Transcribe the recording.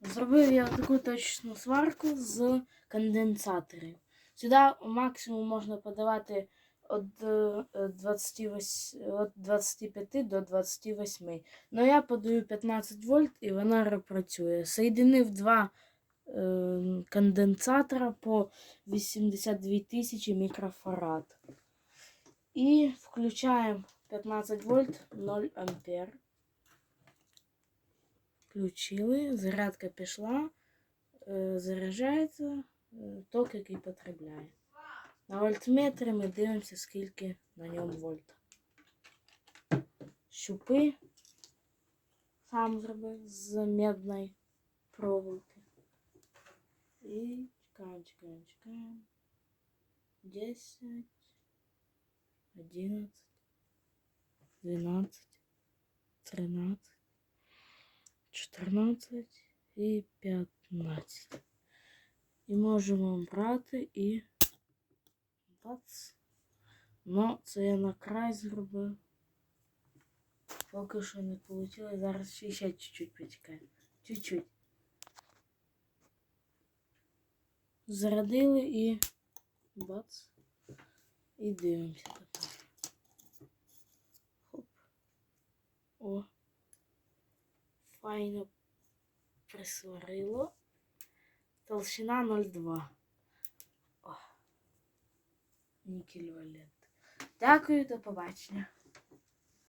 Зробив я таку точну сварку з конденсаторів. Сюди максимум можна подавати від е, 28, від 25 до 28. Ну я подаю 15 вольт і вона працює. Соєдинив два е, конденсатора по 82 тисячі мікрофарад. І включаємо 15 вольт 0 ампер. Включили, зарядка пішла, е, заряджається е, ток, який потребляє. На вольтметрі ми дивимося, скільки на ньому вольт. Щупи сам зробив з медної проволоки. І чекаємо, чекаємо, чекаємо. 10, 11, 12, 13, 14 і 15. І можемо брати і бац. Ну, це я на край зробив. Поки що не вийшло. Зараз ще, ще чуть-чуть почекаємо. Чуть-чуть. Зарядили і бац. І дивимося Файно присварило. Толщина 0,2. О. Нікель валет. Дякую, до побачення.